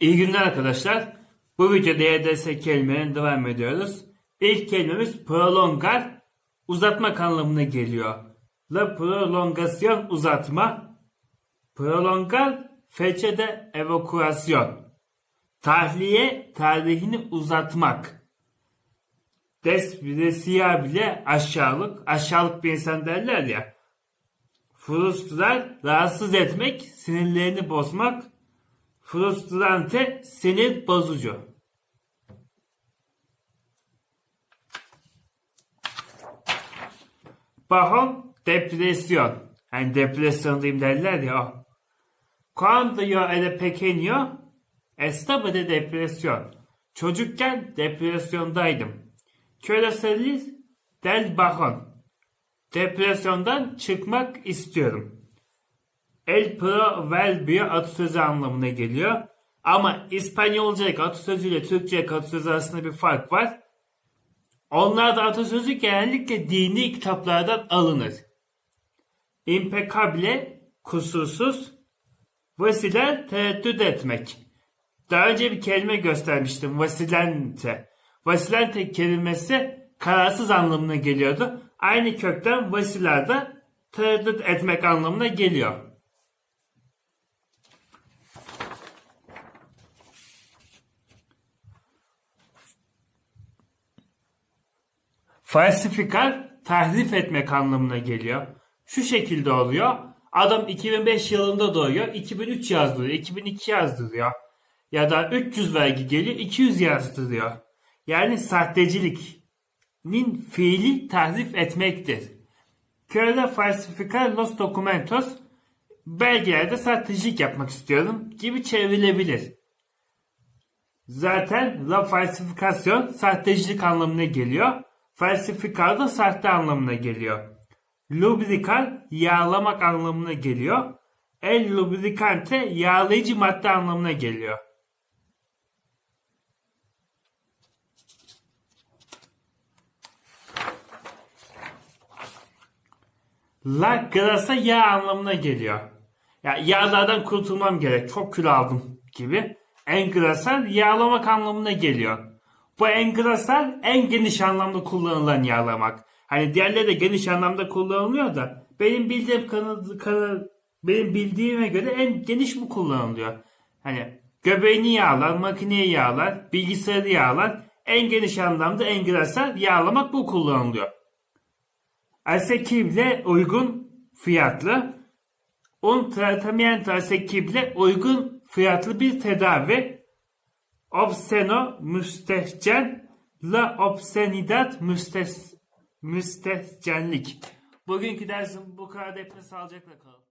İyi günler arkadaşlar. Bu videoda YDS kelimelerine devam ediyoruz. İlk kelimemiz prolongar, uzatmak anlamına geliyor. La prolongasyon uzatma. Prolongar, feçede evakuasyon. Tahliye, tarihini uzatmak. Despresiya bile aşağılık, aşağılık bir insan derler ya. Frustrar, rahatsız etmek, sinirlerini bozmak. Frustrante, sinir bozucu. Bajon, depresyon. Hani depresyondayım derler ya. Cuando yo era pequeño, estaba de depresyon. Çocukken depresyondaydım. Salir del bajon. Depresyondan çıkmak istiyorum. El proverbio atasözü anlamına geliyor. Ama İspanyolca atasözü ile Türkçe atasözü arasında bir fark var. Onlarda atasözü genellikle dini kitaplardan alınır. Impecable, kusursuz, vasiler tereddüt etmek. Daha önce bir kelime göstermiştim. Vasilente. Vasilente kelimesi kararsız anlamına geliyordu. Aynı kökten vasilerde tereddüt etmek anlamına geliyor. Falsifikal tahrif etmek anlamına geliyor. Şu şekilde oluyor. Adam 2005 yılında doğuyor. 2003 yazdırıyor. 2002 yazdırıyor. Ya da 300 vergi geliyor. 200 yazdırıyor. Yani sahteciliknin fiili tahrif etmektir. Köyde falsificar los documentos belgelerde sahtecilik yapmak istiyorum gibi çevrilebilir. Zaten la falsifikasyon sahtecilik anlamına geliyor. Falsifikar da sahte anlamına geliyor. Lubrikal yağlamak anlamına geliyor. El lubricante yağlayıcı madde anlamına geliyor. La grasa yağ anlamına geliyor. Ya yağlardan kurtulmam gerek. Çok kilo aldım gibi. Engrasal yağlamak anlamına geliyor. Bu engrasal en geniş anlamda kullanılan yağlamak. Hani diğerleri de geniş anlamda kullanılıyor da benim bildiğim kanı, kanı benim bildiğime göre en geniş bu kullanılıyor. Hani göbeğini yağlar, makineyi yağlar, bilgisayarı yağlar. En geniş anlamda engrasal yağlamak bu kullanılıyor. Asekible uygun fiyatlı. Un tratamiento asekible uygun fiyatlı bir tedavi. Obsceno müstehcen la obscenidad müstes, müstehcenlik. Bugünkü dersim bu kadar depresi alacakla kalın.